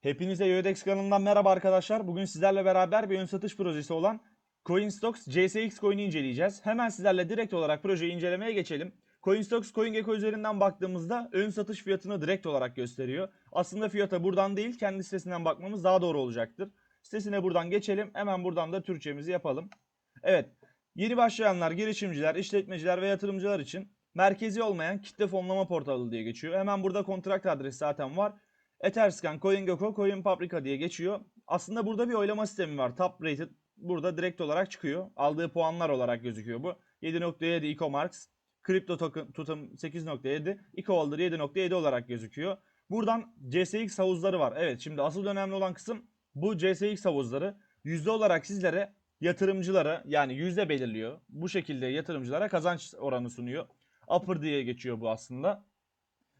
Hepinize Yodex kanalından merhaba arkadaşlar. Bugün sizlerle beraber bir ön satış projesi olan CoinStocks JSX coin'i inceleyeceğiz. Hemen sizlerle direkt olarak projeyi incelemeye geçelim. CoinStocks CoinGecko üzerinden baktığımızda ön satış fiyatını direkt olarak gösteriyor. Aslında fiyata buradan değil kendi sitesinden bakmamız daha doğru olacaktır. Sitesine buradan geçelim. Hemen buradan da Türkçemizi yapalım. Evet. Yeni başlayanlar, girişimciler, işletmeciler ve yatırımcılar için merkezi olmayan kitle fonlama portalı diye geçiyor. Hemen burada kontrakt adresi zaten var. Etherscan, CoinGecko, CoinPaprika diye geçiyor. Aslında burada bir oylama sistemi var. Top rated burada direkt olarak çıkıyor. Aldığı puanlar olarak gözüküyor bu. 7.7 EcoMarks, Crypto token tutum 8.7, EcoHolder 7.7 olarak gözüküyor. Buradan CSX havuzları var. Evet şimdi asıl önemli olan kısım bu CSX havuzları. Yüzde olarak sizlere yatırımcılara yani yüzde belirliyor. Bu şekilde yatırımcılara kazanç oranı sunuyor. Upper diye geçiyor bu aslında.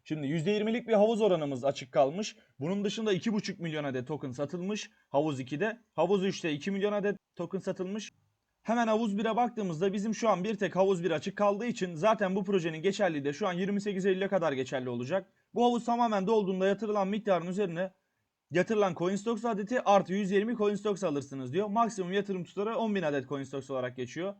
Şimdi %20'lik bir havuz oranımız açık kalmış. Bunun dışında 2,5 milyon adet token satılmış. Havuz 2'de. Havuz 3'te 2 milyon adet token satılmış. Hemen havuz 1'e baktığımızda bizim şu an bir tek havuz 1 açık kaldığı için zaten bu projenin geçerliliği de şu an 28 Eylül'e kadar geçerli olacak. Bu havuz tamamen dolduğunda yatırılan miktarın üzerine yatırılan CoinStocks adeti artı 120 CoinStocks alırsınız diyor. Maksimum yatırım tutarı 10.000 adet CoinStocks olarak geçiyor.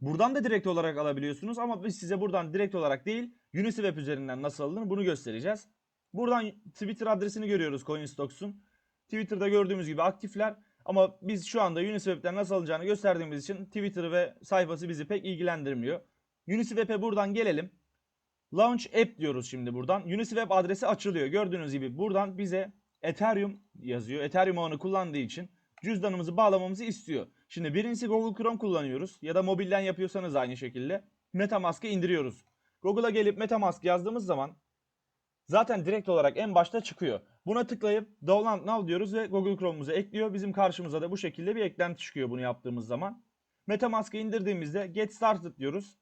Buradan da direkt olarak alabiliyorsunuz ama biz size buradan direkt olarak değil Uniswap üzerinden nasıl alınır bunu göstereceğiz. Buradan Twitter adresini görüyoruz CoinStocks'un. Twitter'da gördüğümüz gibi aktifler ama biz şu anda Uniswap'ten nasıl alınacağını gösterdiğimiz için Twitter ve sayfası bizi pek ilgilendirmiyor. Uniswap'e buradan gelelim. Launch App diyoruz şimdi buradan. Uniswap adresi açılıyor. Gördüğünüz gibi buradan bize Ethereum yazıyor. Ethereum ağını kullandığı için cüzdanımızı bağlamamızı istiyor. Şimdi birincisi Google Chrome kullanıyoruz ya da mobilden yapıyorsanız aynı şekilde MetaMask'ı indiriyoruz. Google'a gelip MetaMask yazdığımız zaman zaten direkt olarak en başta çıkıyor. Buna tıklayıp Download Now diyoruz ve Google Chrome'umuza ekliyor. Bizim karşımıza da bu şekilde bir eklenti çıkıyor bunu yaptığımız zaman. MetaMask'ı indirdiğimizde Get Started diyoruz.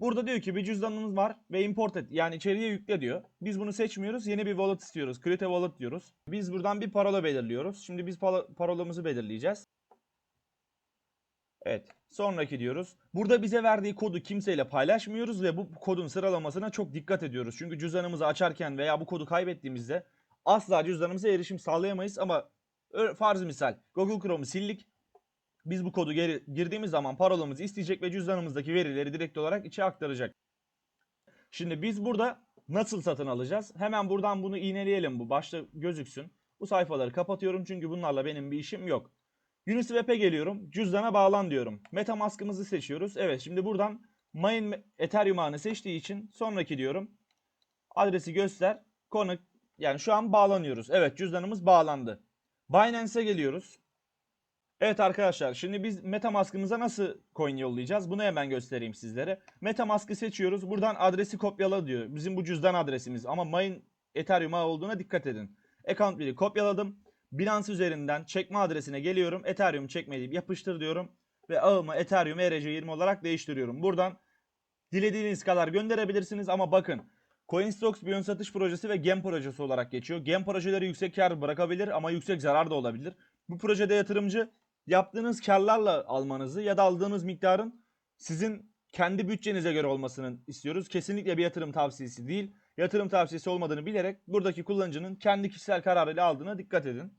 Burada diyor ki bir cüzdanınız var ve import et yani içeriye yükle diyor. Biz bunu seçmiyoruz. Yeni bir wallet istiyoruz. Create wallet diyoruz. Biz buradan bir parola belirliyoruz. Şimdi biz parolamızı belirleyeceğiz. Evet. Sonraki diyoruz. Burada bize verdiği kodu kimseyle paylaşmıyoruz ve bu kodun sıralamasına çok dikkat ediyoruz. Çünkü cüzdanımızı açarken veya bu kodu kaybettiğimizde asla cüzdanımıza erişim sağlayamayız ama farz misal Google Chrome'u sildik. Biz bu kodu geri girdiğimiz zaman parolamızı isteyecek ve cüzdanımızdaki verileri direkt olarak içe aktaracak. Şimdi biz burada nasıl satın alacağız? Hemen buradan bunu iğneleyelim bu başta gözüksün. Bu sayfaları kapatıyorum çünkü bunlarla benim bir işim yok. Uniswap'e geliyorum. Cüzdana bağlan diyorum. Metamask'ımızı seçiyoruz. Evet şimdi buradan main Ethereum ağını seçtiği için sonraki diyorum. Adresi göster. Konu yani şu an bağlanıyoruz. Evet cüzdanımız bağlandı. Binance'e geliyoruz. Evet arkadaşlar şimdi biz Metamask'ımıza nasıl coin yollayacağız? Bunu hemen göstereyim sizlere. Metamask'ı seçiyoruz. Buradan adresi kopyala diyor. Bizim bu cüzdan adresimiz ama main Ethereum olduğuna dikkat edin. Account 1'i kopyaladım. Binance üzerinden çekme adresine geliyorum. Ethereum çekme deyip yapıştır diyorum. Ve ağımı Ethereum ERC20 olarak değiştiriyorum. Buradan dilediğiniz kadar gönderebilirsiniz ama bakın CoinStocks bir ön satış projesi ve gem projesi olarak geçiyor. Gem projeleri yüksek kar bırakabilir ama yüksek zarar da olabilir. Bu projede yatırımcı yaptığınız karlarla almanızı ya da aldığınız miktarın sizin kendi bütçenize göre olmasını istiyoruz. Kesinlikle bir yatırım tavsiyesi değil. Yatırım tavsiyesi olmadığını bilerek buradaki kullanıcının kendi kişisel kararıyla aldığına dikkat edin.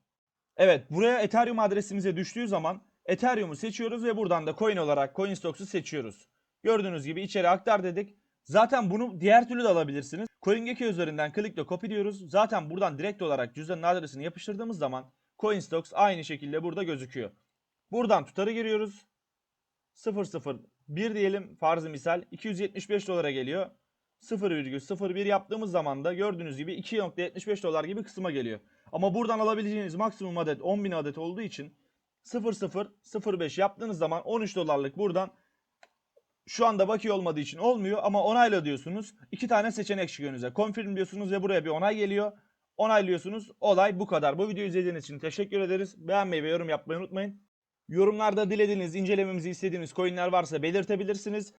Evet buraya Ethereum adresimize düştüğü zaman Ethereum'u seçiyoruz ve buradan da coin olarak CoinStocks'u seçiyoruz. Gördüğünüz gibi içeri aktar dedik. Zaten bunu diğer türlü de alabilirsiniz. CoinGecko üzerinden klikle copy diyoruz. Zaten buradan direkt olarak cüzdanın adresini yapıştırdığımız zaman CoinStocks aynı şekilde burada gözüküyor. Buradan tutarı giriyoruz. 001 diyelim farzı misal 275 dolara geliyor. 0,01 yaptığımız zaman da gördüğünüz gibi 2.75 dolar gibi kısma geliyor. Ama buradan alabileceğiniz maksimum adet 10.000 adet olduğu için 0005 yaptığınız zaman 13 dolarlık buradan şu anda bakiye olmadığı için olmuyor ama onayla diyorsunuz. İki tane seçenek çıkıyor önünüze. Confirm diyorsunuz ve buraya bir onay geliyor. Onaylıyorsunuz. Olay bu kadar. Bu videoyu izlediğiniz için teşekkür ederiz. Beğenmeyi ve yorum yapmayı unutmayın. Yorumlarda dilediğiniz, incelememizi istediğiniz coinler varsa belirtebilirsiniz.